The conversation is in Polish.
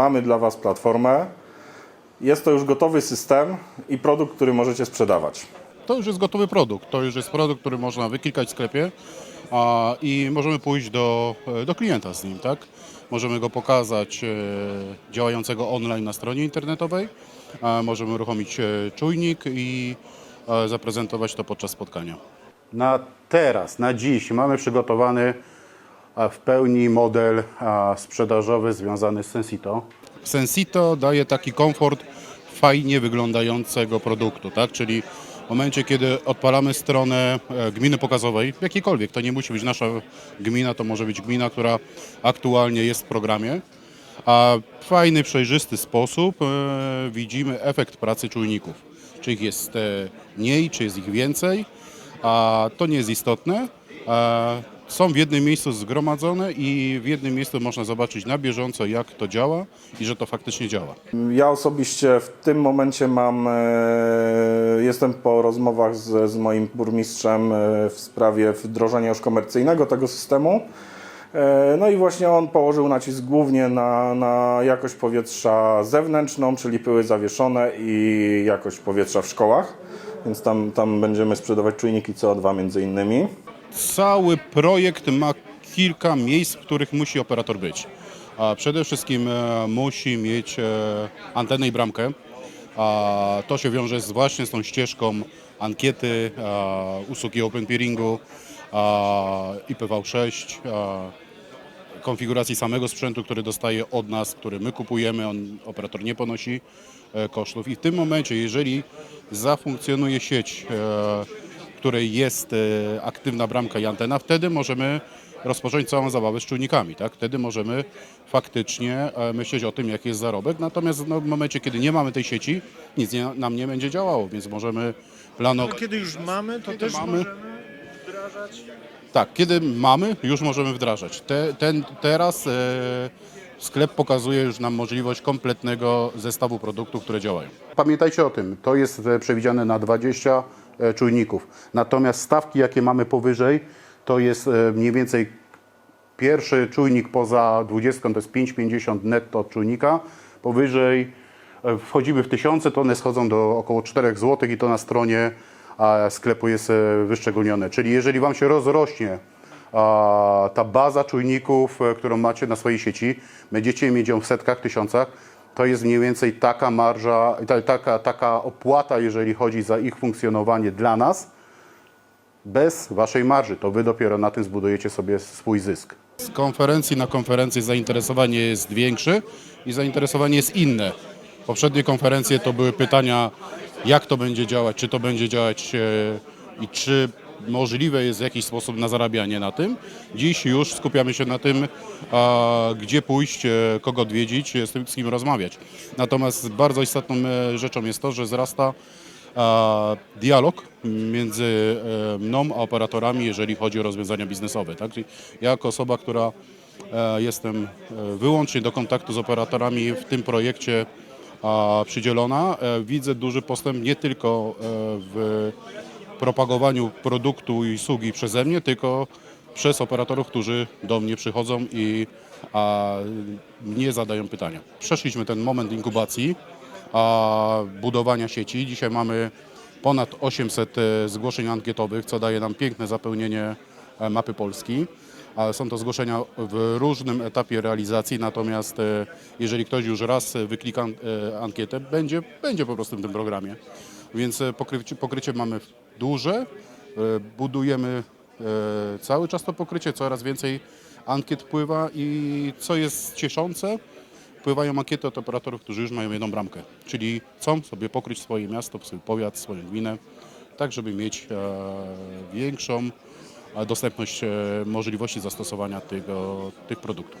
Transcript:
mamy dla Was platformę. Jest to już gotowy system i produkt, który możecie sprzedawać. To już jest gotowy produkt. To już jest produkt, który można wyklikać w sklepie a, i możemy pójść do, e, do klienta z nim, tak? Możemy go pokazać e, działającego online na stronie internetowej, a możemy uruchomić e, czujnik i e, zaprezentować to podczas spotkania. Na teraz, na dziś mamy przygotowany w pełni model sprzedażowy związany z Sensito. Sensito daje taki komfort fajnie wyglądającego produktu, tak? Czyli w momencie, kiedy odpalamy stronę e, gminy pokazowej, jakiejkolwiek, to nie musi być nasza gmina, to może być gmina, która aktualnie jest w programie, a w fajny, przejrzysty sposób e, widzimy efekt pracy czujników. Czy ich jest e, mniej, czy jest ich więcej, a to nie jest istotne. Są w jednym miejscu zgromadzone i w jednym miejscu można zobaczyć na bieżąco, jak to działa i że to faktycznie działa. Ja osobiście w tym momencie mam, e, jestem po rozmowach z, z moim burmistrzem e, w sprawie wdrożenia już komercyjnego tego systemu. E, No i właśnie on położył nacisk głównie na, na jakość powietrza zewnętrzną, czyli pyły zawieszone i jakość powietrza w szkołach. Więc tam, tam będziemy sprzedawać czujniki CO2 między innymi. Cały projekt ma kilka miejsc, w których musi operator być. A przede wszystkim e, musi mieć e, antenę i bramkę. To się wiąże z, właśnie z tą ścieżką ankiety, usługi Open Peeringu, a, IPv6, a, konfiguracji samego sprzętu, który dostaje od nas, który my kupujemy, on, operator nie ponosi e, kosztów. I w tym momencie, jeżeli zafunkcjonuje sieć, której jest e, aktywna bramka i antena, wtedy możemy rozpocząć całą zabawę z czujnikami. Tak? Wtedy możemy faktycznie e, myśleć o tym, jaki jest zarobek. Natomiast no, w momencie, kiedy nie mamy tej sieci, nic nie, nam nie będzie działało, więc możemy planować. Kiedy już mamy, to Kiedy też mamy- możemy wdrażać. Tak, kiedy mamy, już możemy wdrażać. Te, ten, teraz e, sklep pokazuje już nam możliwość kompletnego zestawu produktów, które działają. Pamiętajcie o tym, to jest e, przewidziane na 20 e, czujników. Natomiast stawki, jakie mamy powyżej, to jest e, mniej więcej pierwszy czujnik poza 20 to jest 5,50 netto od czujnika. Powyżej e, wchodzimy w tysiące, to one schodzą do około 4 zł i to na stronie sklepu jest e, wyszczególnione. Czyli jeżeli Wam się rozrośnie ta baza czujników, e, którą macie na swojej sieci, będziecie mieć ją w setkach, tysiącach, to jest mniej więcej taka marża, ta, taka, taka opłata, jeżeli chodzi za ich funkcjonowanie dla nas, bez Waszej marży. To Wy dopiero na tym zbudujecie sobie swój zysk. Z konferencji na konferencję zainteresowanie jest większe i zainteresowanie jest inne. Poprzednie konferencje to były pytania, jak to będzie działać, czy to będzie działać e, i czy możliwe jest w jakiś sposób na zarabianie na tym. Dziś już skupiamy się na tym, gdzie pójść, e, kogo odwiedzić, e, z, tym, z kim rozmawiać. Natomiast bardzo istotną e, rzeczą jest to, że wzrasta dialog między mną a operatorami, jeżeli chodzi o rozwiązania biznesowe. Tak? Czyli ja jako osoba, która jestem wyłącznie do kontaktu z operatorami w tym projekcie przydzielona, widzę duży postęp nie tylko w propagowaniu produktu i usługi przeze mnie, tylko przez operatorów, którzy do mnie przychodzą i a, mnie zadają pytania. Przeszliśmy ten moment inkubacji, a, budowania sieci. Dzisiaj mamy ponad 800 e, zgłoszeń ankietowych, co daje nam piękne zapełnienie e, mapy Polski. Są to zgłoszenia w różnym etapie realizacji, natomiast e, jeżeli ktoś już raz wyklika ankietę, będzie, będzie po prostu w tym programie. Więc e, pokrycie, pokrycie mamy duże, e, budujemy e, cały czas to pokrycie, coraz więcej ankiet pływa i co jest cieszące, wpływają ankiety od operatorów, którzy już mają jedną bramkę, czyli chcą sobie pokryć swoje miasto, swój powiat, swoją gminę, tak żeby mieć większą dostępność możliwości zastosowania tego, tych produktów.